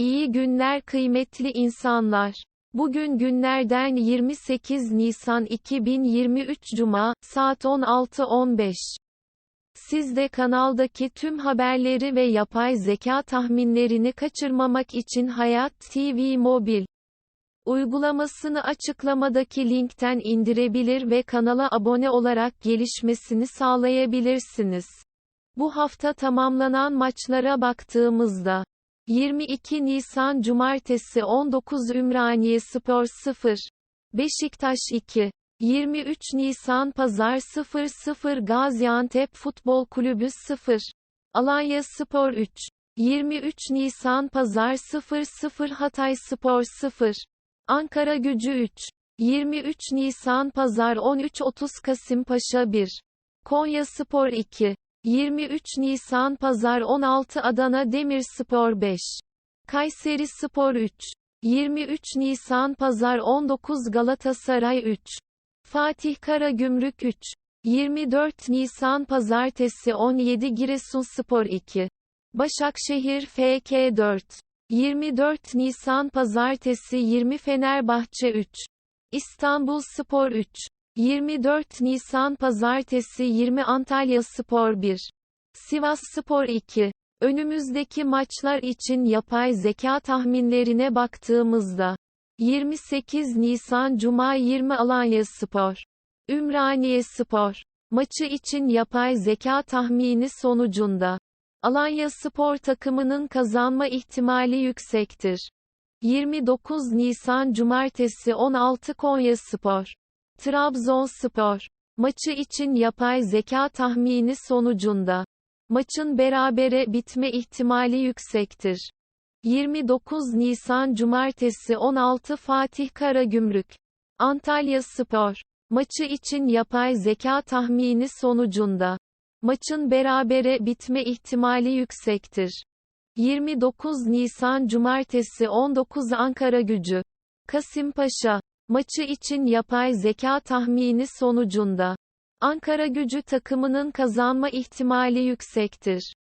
İyi günler kıymetli insanlar. Bugün günlerden 28 Nisan 2023 Cuma, saat 16.15. Siz de kanaldaki tüm haberleri ve yapay zeka tahminlerini kaçırmamak için Hayat TV Mobil uygulamasını açıklamadaki linkten indirebilir ve kanala abone olarak gelişmesini sağlayabilirsiniz. Bu hafta tamamlanan maçlara baktığımızda 22 Nisan Cumartesi 19 Ümraniye Spor 0 Beşiktaş 2 23 Nisan Pazar 00 Gaziantep Futbol Kulübü 0 Alanya Spor 3 23 Nisan Pazar 00 Hatay Spor 0 Ankara Gücü 3 23 Nisan Pazar 13.30 Kasımpaşa 1 Konya Spor 2 23 Nisan Pazar 16 Adana Demirspor 5 Kayseri Spor 3 23 Nisan Pazar 19 Galatasaray 3 Fatih Karagümrük 3 24 Nisan Pazartesi 17 Giresunspor 2 Başakşehir FK 4 24 Nisan Pazartesi 20 Fenerbahçe 3 İstanbul Spor 3 24 Nisan Pazartesi 20 Antalya Spor 1 Sivas Spor 2 Önümüzdeki maçlar için yapay zeka tahminlerine baktığımızda 28 Nisan Cuma 20 Alanya Spor Ümraniye Spor maçı için yapay zeka tahmini sonucunda Alanya Spor takımının kazanma ihtimali yüksektir. 29 Nisan Cumartesi 16 Konya Spor Trabzonspor maçı için yapay zeka tahmini sonucunda. Maçın berabere bitme ihtimali yüksektir. 29 Nisan Cumartesi 16 Fatih Karagümrük. Antalya Spor. Maçı için yapay zeka tahmini sonucunda. Maçın berabere bitme ihtimali yüksektir. 29 Nisan Cumartesi 19 Ankara Gücü. Kasımpaşa maçı için yapay zeka tahmini sonucunda. Ankara Gücü takımının kazanma ihtimali yüksektir.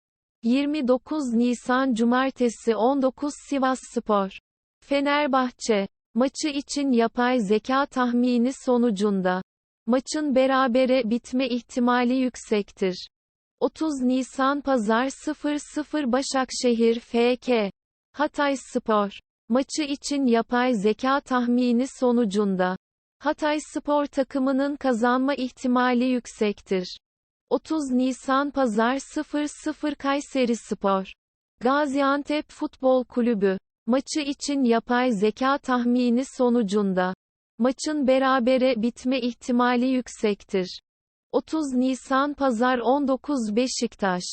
29 Nisan Cumartesi 19 Sivas Spor. Fenerbahçe maçı için yapay zeka tahmini sonucunda. Maçın berabere bitme ihtimali yüksektir. 30 Nisan Pazar 00 Başakşehir FK Hatay Spor maçı için yapay zeka tahmini sonucunda. Hatay Spor takımının kazanma ihtimali yüksektir. 30 Nisan Pazar 00 Kayseri Spor. Gaziantep Futbol Kulübü. Maçı için yapay zeka tahmini sonucunda. Maçın berabere bitme ihtimali yüksektir. 30 Nisan Pazar 19 Beşiktaş.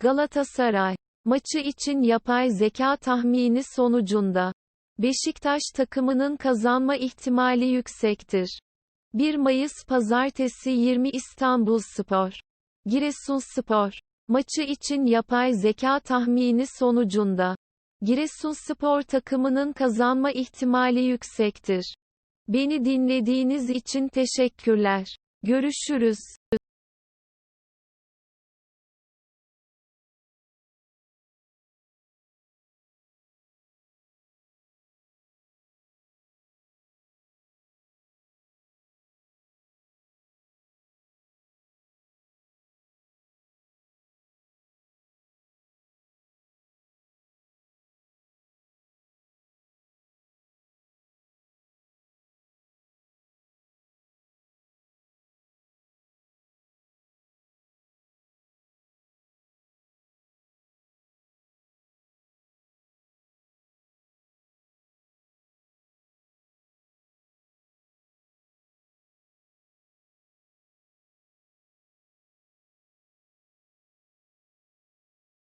Galatasaray maçı için yapay zeka tahmini sonucunda Beşiktaş takımının kazanma ihtimali yüksektir. 1 Mayıs Pazartesi 20 İstanbul Spor Giresunspor maçı için yapay zeka tahmini sonucunda Giresunspor takımının kazanma ihtimali yüksektir. Beni dinlediğiniz için teşekkürler. Görüşürüz.